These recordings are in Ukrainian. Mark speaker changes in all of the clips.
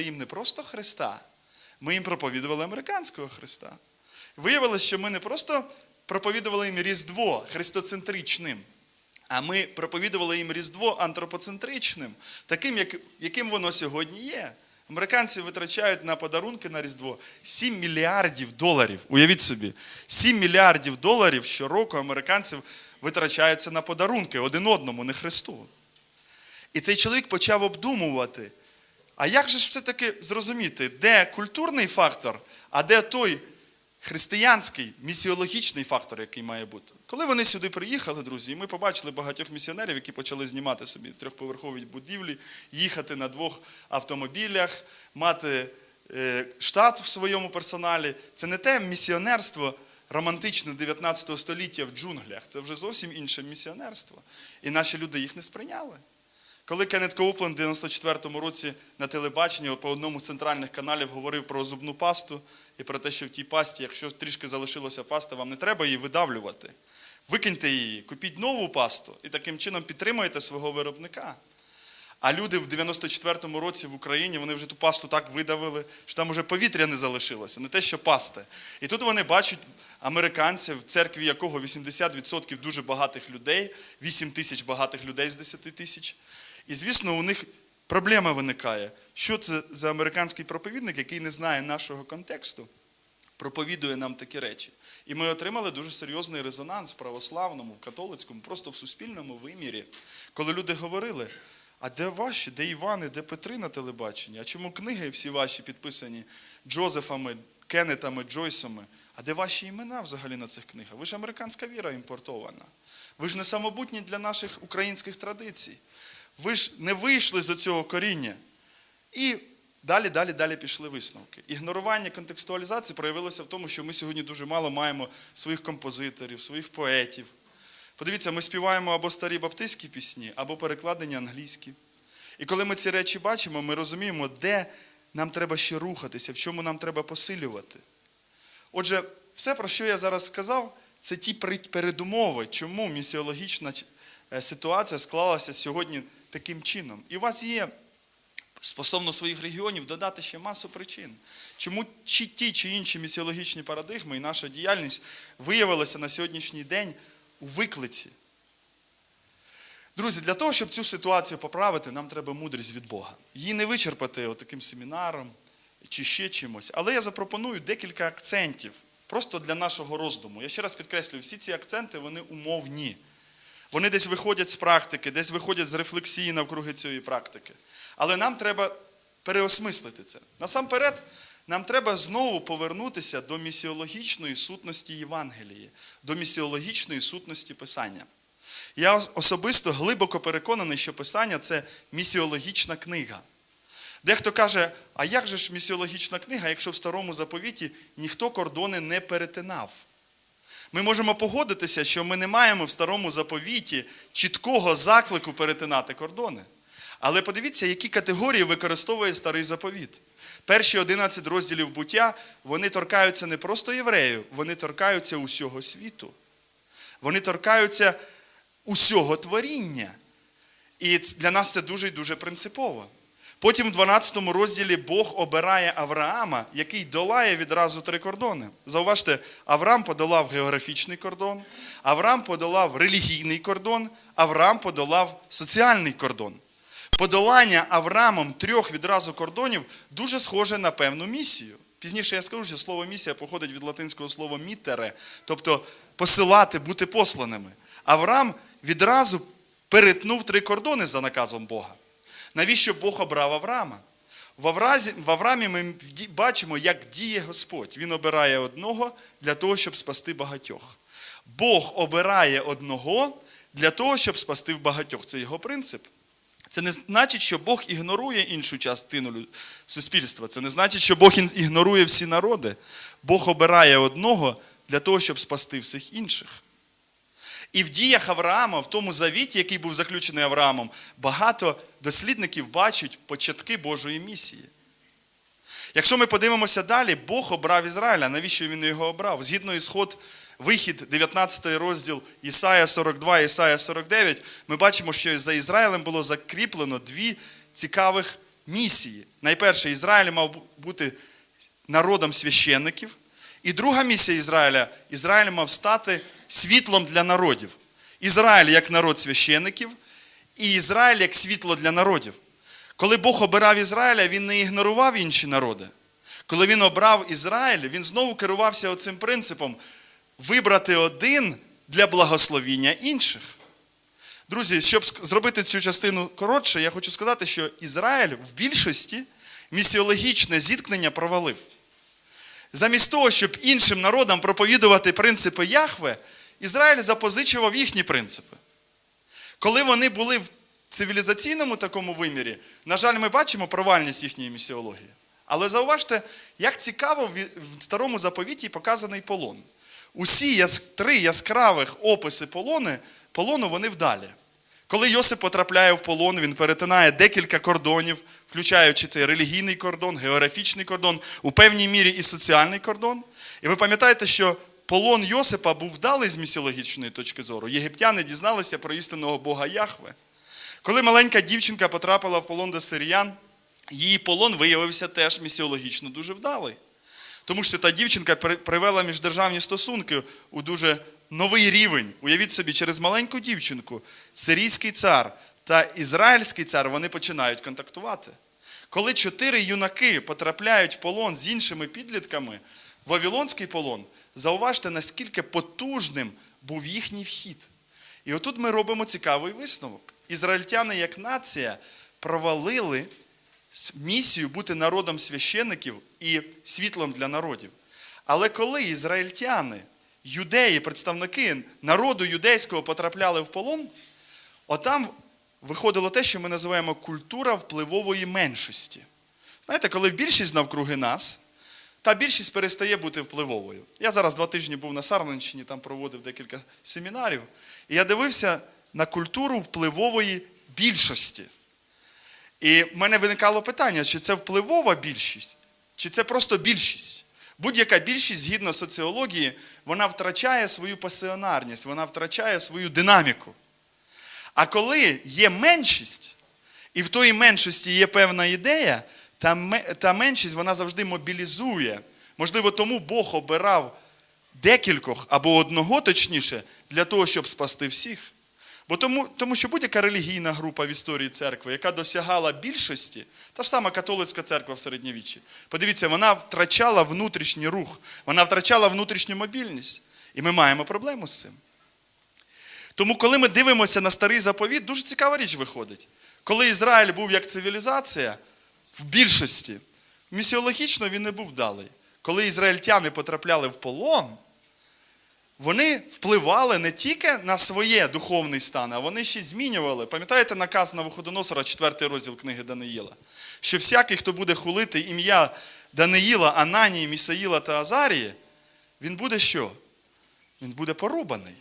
Speaker 1: проповідували їм не просто Христа, ми їм проповідували американського Христа. Виявилось, що ми не просто проповідували їм Різдво христоцентричним, а ми проповідували їм Різдво антропоцентричним, таким, як, яким воно сьогодні є. Американці витрачають на подарунки на Різдво 7 мільярдів доларів. Уявіть собі, 7 мільярдів доларів щороку американців витрачаються на подарунки один одному, не Христу. І цей чоловік почав обдумувати, а як же ж все-таки зрозуміти, де культурний фактор, а де той християнський місіологічний фактор, який має бути. Коли вони сюди приїхали, друзі, ми побачили багатьох місіонерів, які почали знімати собі трьохповерхові будівлі, їхати на двох автомобілях, мати е, штат в своєму персоналі. Це не те місіонерство романтичне 19 століття в джунглях. Це вже зовсім інше місіонерство. І наші люди їх не сприйняли. Коли Кеннет Коупленд в 94-му році на телебаченні по одному з центральних каналів говорив про зубну пасту і про те, що в тій пасті, якщо трішки залишилося пасти, вам не треба її видавлювати. Викиньте її, купіть нову пасту і таким чином підтримуєте свого виробника. А люди в 94-му році в Україні вони вже ту пасту так видавили, що там уже повітря не залишилося, не те, що пасти. І тут вони бачать американців, в церкві якого 80% дуже багатих людей, 8 тисяч багатих людей з 10 тисяч. І, звісно, у них проблема виникає. Що це за американський проповідник, який не знає нашого контексту, проповідує нам такі речі. І ми отримали дуже серйозний резонанс в православному, в католицькому, просто в суспільному вимірі, коли люди говорили. А де ваші, де Івани, де Петри на телебаченні? А чому книги всі ваші підписані Джозефами, Кеннетами, Джойсами? А де ваші імена взагалі на цих книгах? Ви ж американська віра імпортована. Ви ж не самобутні для наших українських традицій. Ви ж не вийшли з цього коріння. І далі, далі, далі пішли висновки. Ігнорування контекстуалізації проявилося в тому, що ми сьогодні дуже мало маємо своїх композиторів, своїх поетів. Подивіться, ми співаємо або старі баптистські пісні, або перекладені англійські. І коли ми ці речі бачимо, ми розуміємо, де нам треба ще рухатися, в чому нам треба посилювати. Отже, все, про що я зараз сказав, це ті передумови, чому місіологічна е, ситуація склалася сьогодні таким чином. І у вас є стосовно своїх регіонів додати ще масу причин. Чому чи ті чи інші місіологічні парадигми і наша діяльність виявилася на сьогоднішній день у виклиці? Друзі, для того, щоб цю ситуацію поправити, нам треба мудрість від Бога. Її не вичерпати таким семінаром чи ще чимось. Але я запропоную декілька акцентів просто для нашого роздуму. Я ще раз підкреслюю, всі ці акценти вони умовні. Вони десь виходять з практики, десь виходять з рефлексії навкруги цієї практики. Але нам треба переосмислити це. Насамперед, нам треба знову повернутися до місіологічної сутності Євангелії, до місіологічної сутності Писання. Я особисто глибоко переконаний, що Писання це місіологічна книга. Дехто каже, а як же ж місіологічна книга, якщо в старому заповіті ніхто кордони не перетинав? Ми можемо погодитися, що ми не маємо в старому заповіті чіткого заклику перетинати кордони. Але подивіться, які категорії використовує старий заповіт. Перші 11 розділів буття вони торкаються не просто євреїв, вони торкаються усього світу. Вони торкаються усього творіння. І для нас це дуже і дуже принципово. Потім в 12 розділі Бог обирає Авраама, який долає відразу три кордони. Зауважте, Авраам подолав географічний кордон, Авраам подолав релігійний кордон, Авраам подолав соціальний кордон. Подолання Авраамом трьох відразу кордонів дуже схоже на певну місію. Пізніше я скажу, що слово місія походить від латинського слова мітере, тобто посилати, бути посланими. Авраам відразу перетнув три кордони за наказом Бога. Навіщо Бог обрав Авраама? В, Авразі, в Авраамі ми бачимо, як діє Господь. Він обирає одного для того, щоб спасти багатьох. Бог обирає одного для того, щоб спасти багатьох. Це його принцип. Це не значить, що Бог ігнорує іншу частину суспільства. Це не значить, що Бог ігнорує всі народи. Бог обирає одного для того, щоб спасти всіх інших. І в діях Авраама, в тому завіті, який був заключений Авраамом, багато дослідників бачать початки Божої місії. Якщо ми подивимося далі, Бог обрав Ізраїля. Навіщо він його обрав? Згідно ісход, вихід, 19 розділ Ісая 42, Ісая 49, ми бачимо, що за Ізраїлем було закріплено дві цікавих місії. Найперше, Ізраїль мав бути народом священників. І друга місія Ізраїля Ізраїль мав стати світлом для народів. Ізраїль як народ священників, і Ізраїль як світло для народів. Коли Бог обирав Ізраїля, він не ігнорував інші народи. Коли він обрав Ізраїль, він знову керувався оцим принципом вибрати один для благословіння інших. Друзі, щоб зробити цю частину коротше, я хочу сказати, що Ізраїль в більшості місіологічне зіткнення провалив. Замість того, щоб іншим народам проповідувати принципи Яхве, Ізраїль запозичував їхні принципи. Коли вони були в цивілізаційному такому вимірі, на жаль, ми бачимо провальність їхньої місіології. Але зауважте, як цікаво в старому заповіті показаний полон. Усі три яскравих описи полони, полону вони вдалі. Коли Йосип потрапляє в полон, він перетинає декілька кордонів, включаючи цей релігійний кордон, географічний кордон, у певній мірі і соціальний кордон. І ви пам'ятаєте, що полон Йосипа був вдалий з місіологічної точки зору. Єгиптяни дізналися про істинного Бога Яхве. Коли маленька дівчинка потрапила в полон до сиріян, її полон виявився теж місіологічно дуже вдалий. Тому що та дівчинка привела міждержавні стосунки у дуже новий рівень. Уявіть собі, через маленьку дівчинку сирійський цар та ізраїльський цар вони починають контактувати. Коли чотири юнаки потрапляють в полон з іншими підлітками, в Вавилонський полон, зауважте, наскільки потужним був їхній вхід. І отут ми робимо цікавий висновок. Ізраїльтяни, як нація, провалили місію бути народом священників і світлом для народів. Але коли ізраїльтяни, юдеї, представники народу юдейського потрапляли в полон, отам виходило те, що ми називаємо культура впливової меншості. Знаєте, коли більшість навкруги нас, та більшість перестає бути впливовою. Я зараз два тижні був на Сарненщині, там проводив декілька семінарів, і я дивився на культуру впливової більшості. І в мене виникало питання, чи це впливова більшість, чи це просто більшість. Будь-яка більшість, згідно соціології, вона втрачає свою пасіонарність, вона втрачає свою динаміку. А коли є меншість, і в тої меншості є певна ідея, та, меншість вона завжди мобілізує. Можливо, тому Бог обирав декількох або одного точніше, для того, щоб спасти всіх. Бо тому, тому що будь-яка релігійна група в історії церкви, яка досягала більшості, та ж сама католицька церква в середньовіччі, подивіться, вона втрачала внутрішній рух, вона втрачала внутрішню мобільність. І ми маємо проблему з цим. Тому, коли ми дивимося на старий заповіт, дуже цікава річ виходить. Коли Ізраїль був як цивілізація, в більшості, місіологічно він не був вдалий. Коли ізраїльтяни потрапляли в полон, вони впливали не тільки на своє духовний стан, а вони ще змінювали. Пам'ятаєте наказ на Виходоносора, 4 розділ книги Даниїла? Що всякий, хто буде хулити ім'я Даниїла, Ананії, Місаїла та Азарії, він буде що? Він буде порубаний.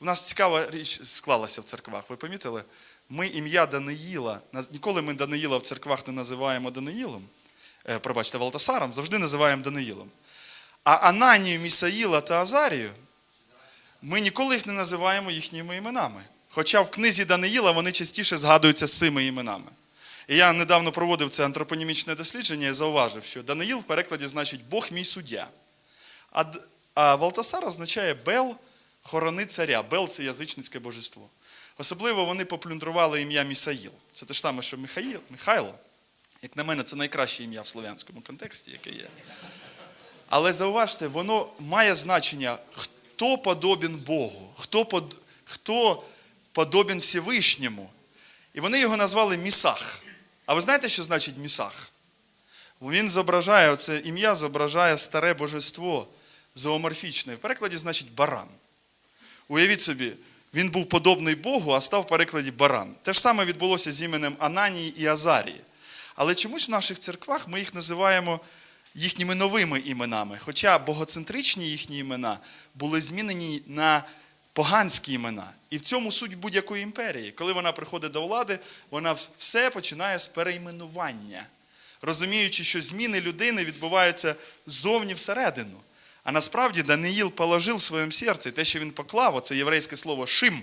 Speaker 1: У нас цікава річ склалася в церквах. Ви помітили? Ми ім'я Даниїла, ніколи ми Даниїла в церквах не називаємо Даниїлом, е, пробачте, Валтасаром, завжди називаємо Даниїлом. А Ананію, Місаїла та Азарію ми ніколи їх не називаємо їхніми іменами. Хоча в книзі Даниїла вони частіше згадуються з цими іменами. І я недавно проводив це антропонімічне дослідження і зауважив, що Даниїл в перекладі значить Бог мій суддя. А Валтасар означає Бел хорони царя. Бел це язичницьке божество. Особливо вони поплюндрували ім'я Місаїл. Це те ж саме, що Михаїл, Михайло. Як на мене, це найкраще ім'я в слов'янському контексті, яке є. Але зауважте, воно має значення, хто подобен Богу, хто, под, хто подобен Всевишньому. І вони його назвали Місах. А ви знаєте, що значить Місах? Він зображає, це ім'я зображає старе божество зооморфічне. В перекладі значить баран. Уявіть собі, він був подобний Богу, а став в перекладі баран. Те ж саме відбулося з іменем Ананії і Азарії. Але чомусь в наших церквах ми їх називаємо їхніми новими іменами. Хоча богоцентричні їхні імена були змінені на поганські імена. І в цьому суть будь-якої імперії. Коли вона приходить до влади, вона все починає з перейменування, розуміючи, що зміни людини відбуваються ззовні всередину. А насправді Даниїл положив в своєму серці те, що він поклав, оце єврейське слово шим.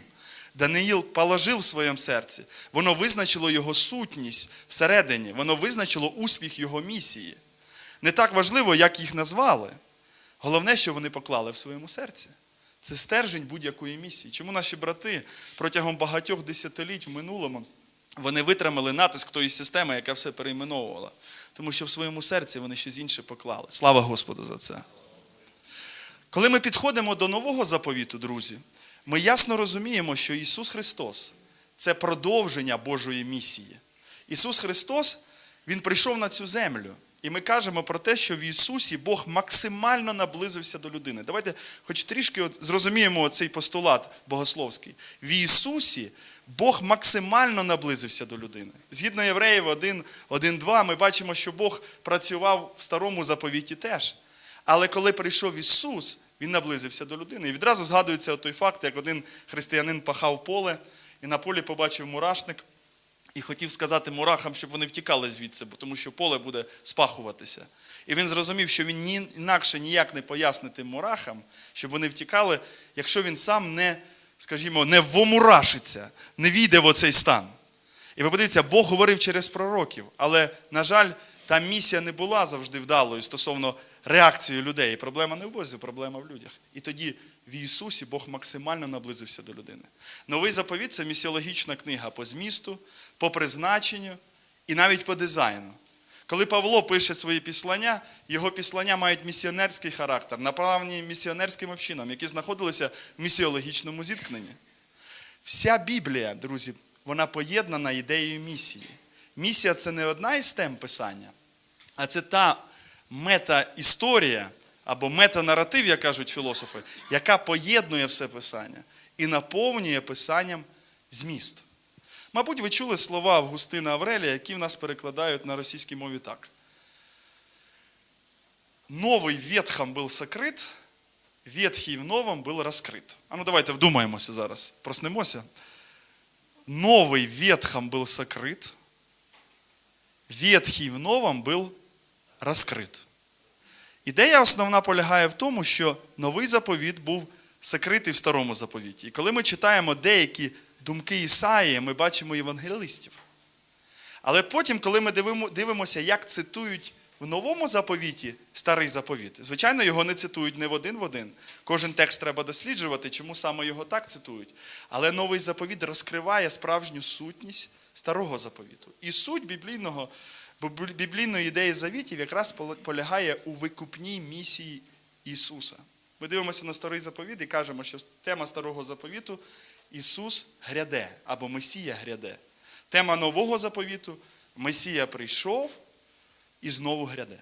Speaker 1: Даниїл положив в своєму серці, воно визначило його сутність всередині, воно визначило успіх його місії. Не так важливо, як їх назвали. Головне, що вони поклали в своєму серці. Це стержень будь-якої місії. Чому наші брати протягом багатьох десятиліть в минулому вони витримали натиск тої системи, яка все перейменовувала? Тому що в своєму серці вони щось інше поклали. Слава Господу за це. Коли ми підходимо до нового заповіту, друзі, ми ясно розуміємо, що Ісус Христос це продовження Божої місії. Ісус Христос, Він прийшов на цю землю. І ми кажемо про те, що в Ісусі Бог максимально наблизився до людини. Давайте хоч трішки от зрозуміємо цей постулат богословський. В Ісусі Бог максимально наблизився до людини. Згідно Євреїв 1.2, ми бачимо, що Бог працював в старому заповіті теж. Але коли прийшов Ісус, Він наблизився до людини. І відразу згадується той факт, як один християнин пахав поле і на полі побачив мурашник і хотів сказати мурахам, щоб вони втікали звідси, тому що поле буде спахуватися. І він зрозумів, що він інакше ніяк не пояснить тим мурахам, щоб вони втікали, якщо він сам не, скажімо, не вомурашиться, не війде в оцей стан. І ви подивіться, Бог говорив через пророків, але, на жаль, та місія не була завжди вдалою стосовно реакції людей. Проблема не в Бозі, проблема в людях. І тоді в Ісусі Бог максимально наблизився до людини. Новий заповіт це місіологічна книга по змісту, по призначенню і навіть по дизайну. Коли Павло пише свої післання, його післання мають місіонерський характер, направлені місіонерським общинам, які знаходилися в місіологічному зіткненні. Вся Біблія, друзі, вона поєднана ідеєю місії. Місія це не одна із тем писання, а це та мета-історія або мета-наратив, як кажуть філософи, яка поєднує все писання і наповнює писанням зміст. Мабуть, ви чули слова Августина Аврелія, які в нас перекладають на російській мові так. Новий ветхом був сокрит, ветхий в новом був розкрит. А ну давайте вдумаємося зараз, проснемося. Новий ветхом був сокрит, ветхий в новом був розкрит. Ідея основна полягає в тому, що новий заповіт був сокритий в старому заповіті. І коли ми читаємо деякі думки Ісаї, ми бачимо євангелистів. Але потім, коли ми дивимося, як цитують в новому заповіті старий заповіт, звичайно, його не цитують не в один в один. Кожен текст треба досліджувати, чому саме його так цитують. Але новий заповіт розкриває справжню сутність старого заповіту. І суть біблійного, біблійної ідеї завітів якраз полягає у викупній місії Ісуса. Ми дивимося на старий заповіт і кажемо, що тема старого заповіту Ісус гряде або Месія гряде. Тема нового заповіту Месія прийшов і знову гряде.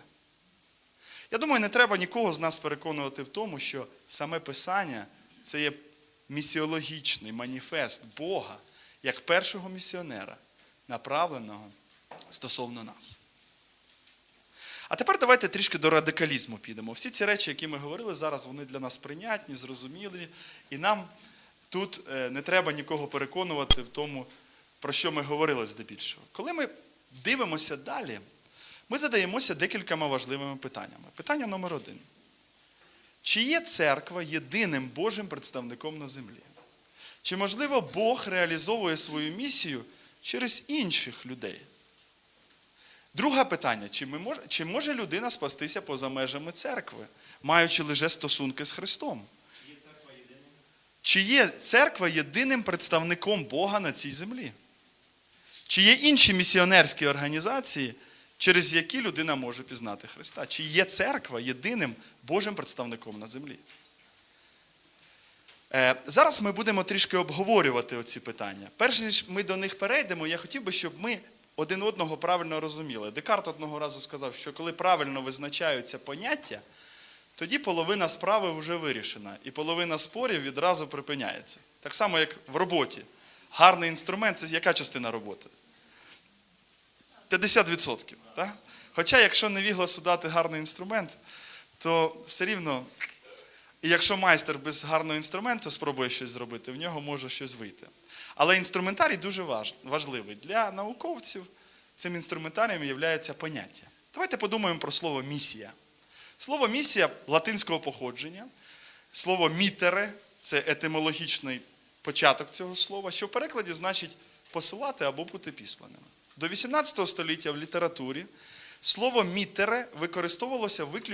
Speaker 1: Я думаю, не треба нікого з нас переконувати в тому, що саме Писання це є місіологічний маніфест Бога як першого місіонера, направленого стосовно нас. А тепер давайте трішки до радикалізму підемо. Всі ці речі, які ми говорили зараз, вони для нас прийнятні, зрозумілі, і нам тут не треба нікого переконувати в тому, про що ми говорили здебільшого. Коли ми дивимося далі, ми задаємося декількома важливими питаннями. Питання номер один. Чи є церква єдиним Божим представником на землі? Чи можливо Бог реалізовує свою місію через інших людей? Друге питання: чи, ми мож, чи може людина спастися поза межами церкви, маючи лише стосунки з Христом? Чи є церква єдиним представником Бога на цій землі? Чи є інші місіонерські організації, через які людина може пізнати Христа? Чи є церква єдиним Божим представником на землі? Е, зараз ми будемо трішки обговорювати оці питання. Перш ніж ми до них перейдемо, я хотів би, щоб ми один одного правильно розуміли. Декарт одного разу сказав, що коли правильно визначаються поняття, тоді половина справи вже вирішена, і половина спорів відразу припиняється. Так само, як в роботі. Гарний інструмент це яка частина роботи? 50%. Так? Хоча, якщо невігласу дати гарний інструмент, то все рівно, і якщо майстер без гарного інструменту спробує щось зробити, в нього може щось вийти. Але інструментарій дуже важливий. Для науковців цим інструментарієм є поняття. Давайте подумаємо про слово місія. Слово місія латинського походження, слово мітере це етимологічний початок цього слова, що в перекладі значить посилати або бути післаними. До 18 століття в літературі слово мітере використовувалося виключно.